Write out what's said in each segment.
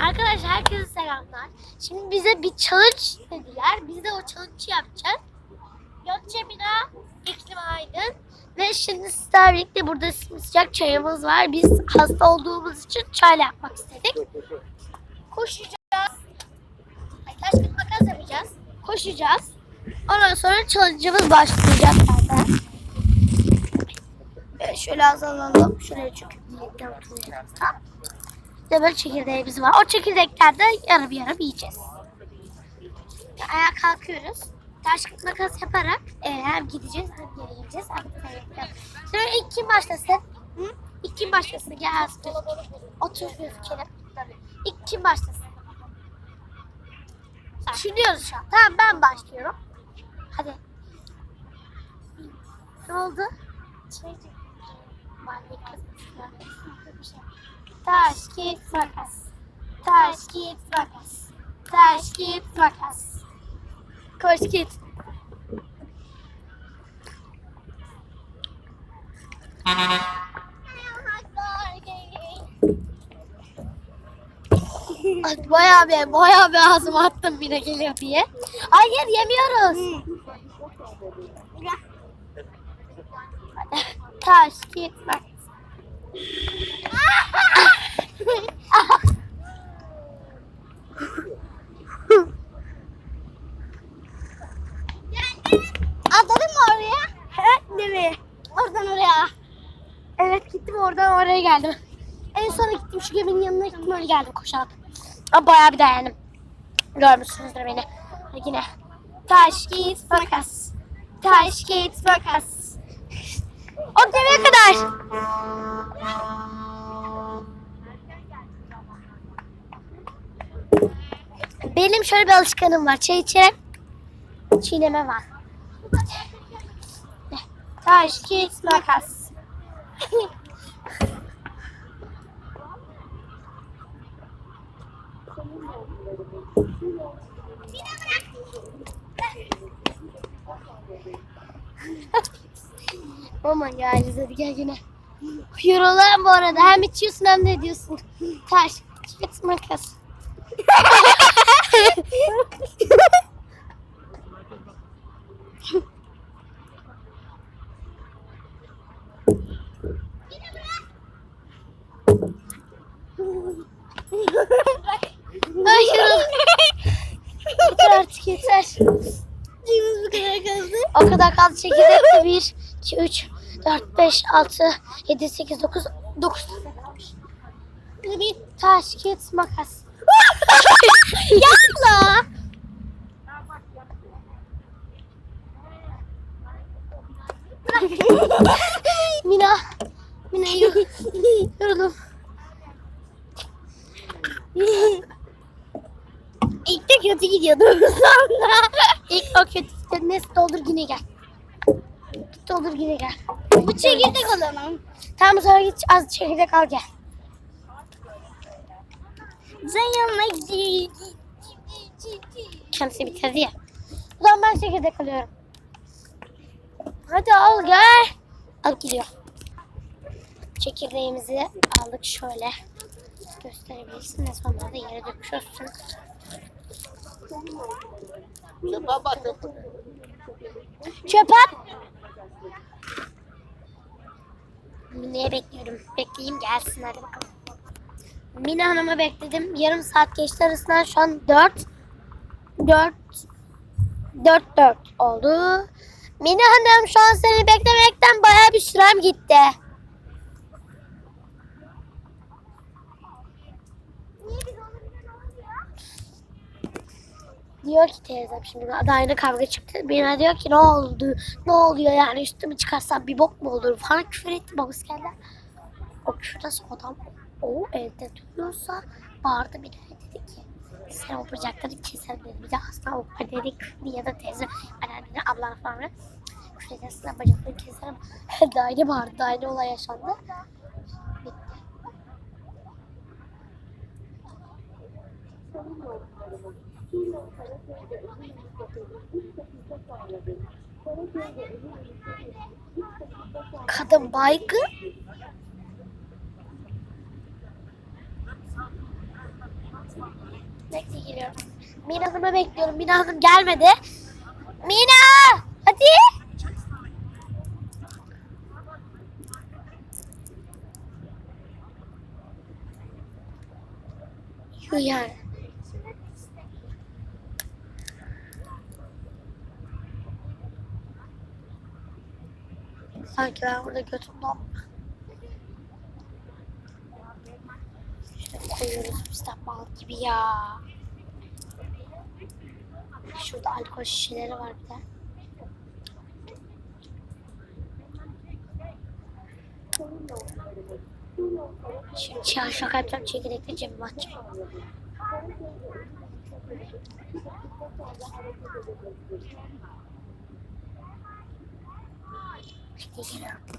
Arkadaşlar herkese selamlar. Şimdi bize bir challenge dediler. Biz de o challenge'ı yapacağız. Gökçe Mina, İklim Aydın. Ve şimdi sizlerle birlikte burada sıcak çayımız var. Biz hasta olduğumuz için çayla yapmak istedik. Koşacağız. Ay, taş makas yapacağız. Koşacağız. Ondan sonra challenge'ımız başlayacak zaten. Şöyle azalalım. Şuraya çünkü. Tamam. Bir de böyle çekirdeğimiz var. O çekirdeklerden yarım yarım yiyeceğiz. Ayağa kalkıyoruz. Taş makas yaparak e, hem gideceğiz hem geri geleceğiz. Hem de Şimdi ilk kim başlasın? Hı? İlk kim başlasın? Gel Aslı. Otur gözükelim. İlk kim başlasın? Düşünüyoruz şu an. Tamam ben başlıyorum. Hadi. Ne oldu? Şey, mavi kız. Taş, kağıt, makas. Taş, kağıt, makas. Taş, kağıt, makas. Koş git. Ay, Bayağı bir, bayağı bir ağzıma attım bire geliyor diye. Hayır yemiyoruz. Taş, kağıt. Atladın mı oraya? Evet nereye? Oradan oraya. Evet gittim oradan oraya geldim. En sona gittim şu geminin yanına gittim öyle geldim koşarak. Ama bayağı bir dayandım. Görmüşsünüzdür beni. Yine. Taş, git, makas. Taş, git, makas. O nereye kadar? Benim şöyle bir alışkanlığım var. Çay içerek çiğneme var. Taş, kağıt, makas. Aman ya Alize, hadi gel yine. Yorulan bu arada. Hem içiyorsun hem de ediyorsun. Taş, kağıt, makas. Yeter artık yeter. Cimuz bu kadar kaldı. O kadar kaldı çekirdek de 1, 2, 3, 4, 5, 6, 7, 8, 9, 9 tane kalmış. Bir taş, kağıt, makas. Yapma. Mina. Mina. Yoruldum. İlk de kötü gidiyordu sonra. İlk o kötü neyse doldur yine gel. Doldur yine gel. Bu çekirdek alalım. Tamam zaman git az çekirdek al gel. Gideceğim. Kendisi bitirdi ya. O zaman ben çekirdek alıyorum. Hadi al gel. Al gidiyor. Çekirdeğimizi aldık şöyle. Gösterebilirsin ve sonra da yere döküyorsun. Çöp at. Mine'ye bekliyorum. Bekleyeyim gelsin hadi bakalım. Mine Hanım'ı bekledim. Yarım saat geçti arasından şu an 4 4 4 4 oldu. Mine Hanım şu an seni beklemekten bayağı bir sürem gitti. Diyor ki teyzem şimdi adayla kavga çıktı. Bana diyor ki ne oldu? Ne oluyor yani üstümü çıkarsam bir bok mu olur falan küfür etti babası geldi. O küfürden sonra adam o evde duruyorsa bağırdı bir de dedi ki sen o bacakları keserim dedi. Bir de asla o dedi küfür ya da teyze anneanne ablan falan ben bacakları keserim. daire bağırdı daire olay yaşandı. Bitti. Kadın baygın. Bekle geliyorum. Mina Hanım'ı bekliyorum. Mina Hanım gelmedi. Mina! Hadi! Uyar. Sanki ben burada götüm dolma. Şöyle koyuyoruz biz de mal gibi ya. Şurada alkol şişeleri var bir de. Şimdi şaka şaka yapacağım. Çekirdekle cebime atacağım.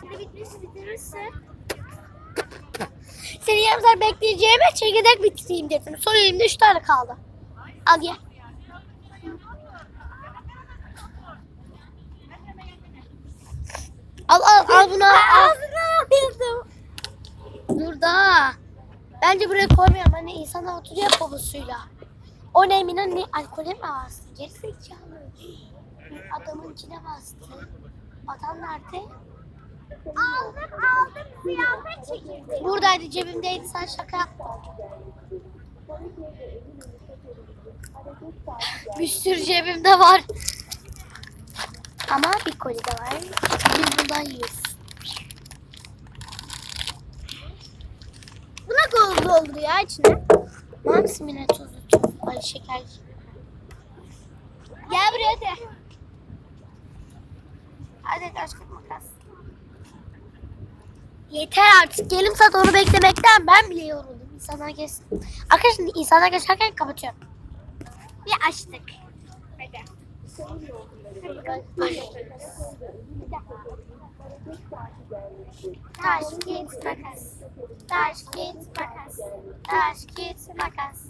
Hadi bitmesi bitirirse. Seni yarım saat bekleyeceğime çekirdek bitireyim dedim. Son elimde üç tane kaldı. Al ye. Al al al bunu al. al. Dur da. Bence buraya koymayalım. Hani insanlar oturuyor poposuyla. O ne Mina ne? Alkole mi bastı? Geri zekalı. Adamın içine bastı. Adam nerede? Aldım aldım kıyafet çekildi. Buradaydı cebimdeydi sen şaka yapma. Bir sürü cebimde var. Ama bir koli de var. Biz bundan yiyoruz. Buna koz doldur ya içine. Mısın yine tuzlu tuz? Ay şeker. Gel buraya hadi. Hadi makas. Yeter artık. Gelim saat onu beklemekten ben bile yoruldum. İnsanlar geçsin. Arkadaşlar insanlar geçerken kapatıyorum. Bir açtık. Hadi. Ay. Taş, kağıt, makas. Taş, kağıt, makas. Taş, kağıt, makas.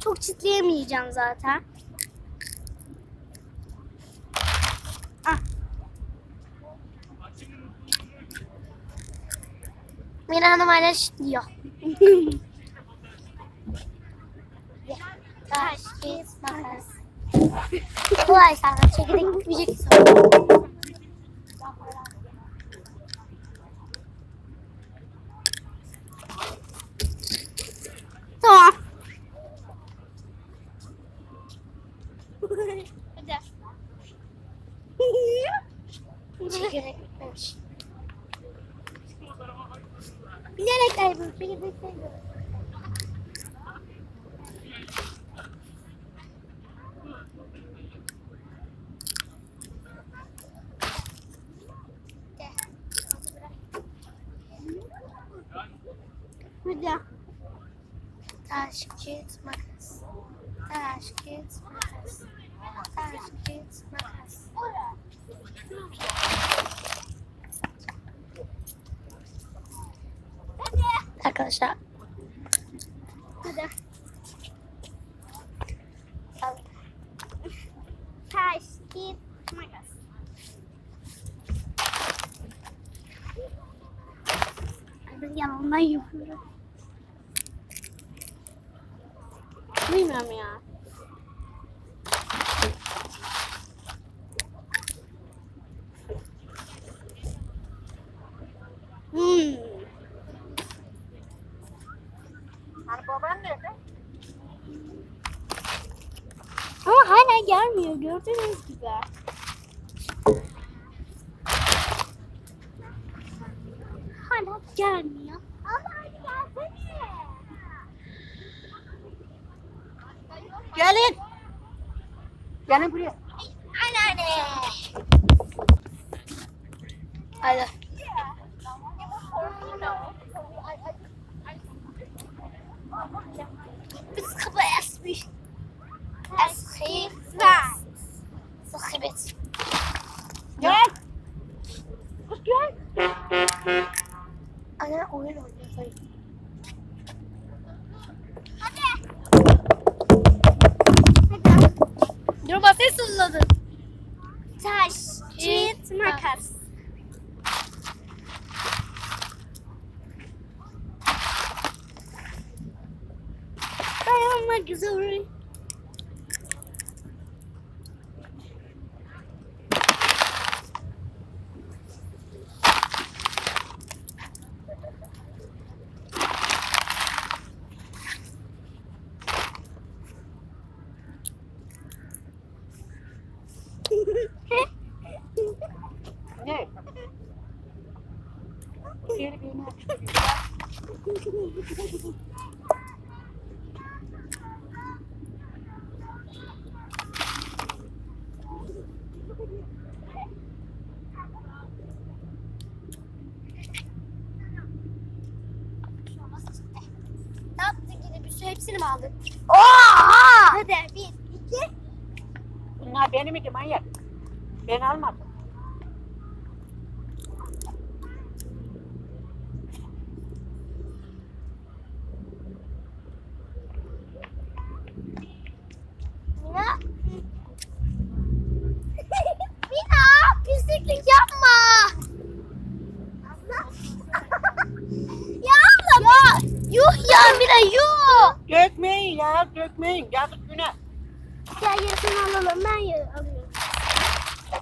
Çok çitleyemeyeceğim zaten. Hanım hala diyor. Taş, kağıt, makas. Kolay sana. Çekirdek bitmeyecek sonra. Tamam. Hadi. Çekirdek bitmemiş. Bilerek kaybol. Bilerek kaybol. Hadi. Taş, kağıt, makas. Taş, kağıt, makas. Arkadaşlar Hadi. Tamam. Taş, git, makas. Ben yanından yapıyorum. Bilmiyorum ya. Gelmiyor gördüğünüz gibi. Hala gelmiyor. Gelsene. Gelin. Gelin buraya. Anneanne. Hadi. Biz kapı esmiş. Evet. Gel. Kız gel. Ana oyun oynasaydı. Hadi. Hadi. Dur basayı sınırladın. Taş, cilt, makas. Dayanmak zorundayım. Diğeri beni açtırıyor. hepsini mi aldın? Oha! Hadi bir, iki. Bunlar benim idi manyak. Ben almadım. ya Mina yuh. Dökmeyin ya dökmeyin. Yazık günah. Gel yarısını alalım. Ben yarı alıyorum.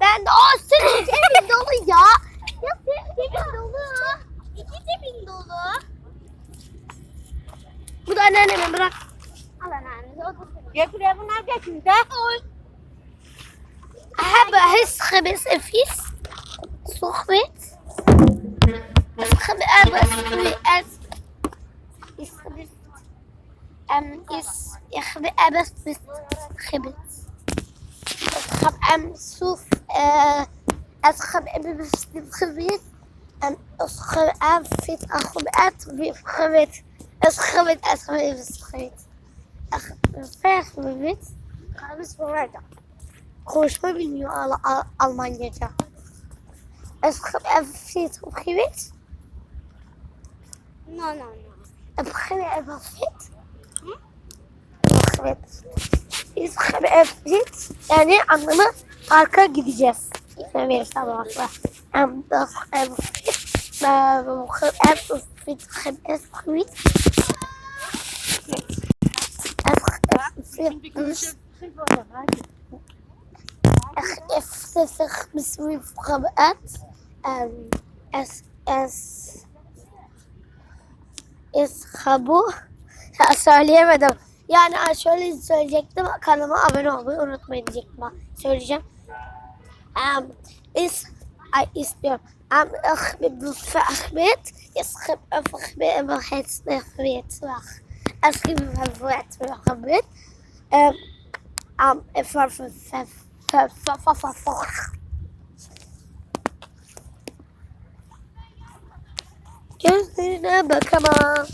Ben de o senin cebin dolu ya. Ya senin cebin dolu. İki cebin dolu. Bu da anneannemin bırak. Al anneannesi. O da senin. Getir bunlar getir de. أحب أحس خبز فيس صخبت أسخب أبس أبس بتخبت أسخب أم سوف أسخب أبس بتخبت أم أسخب أم فيت أخب أت ik أسخبت أسخبت بتخبت Vergewicht gaan verwerken. Gewoon nu alle Almanja. Het gaat even zitten ik gewicht. Nou, nou, no. Het begint even fit. Evet. Biz evet. Yani anlamı parka gideceğiz. İzin verirsen bakla. Em das em fit. Em fit. Es fit. Es fit. افتسخ باسمي في خبقات أم، اس اس اسخبو Ha, söyleyemedim. Yani şöyle söyleyecektim. Kanalıma abone olmayı unutmayın diyecektim. Söyleyeceğim. Um, is, I istiyorum. Um, ahmet, ahmet, ahmet, ahmet, ahmet, ahmet, أسكن فوات في الخبرات عم Gözlerine bakamam.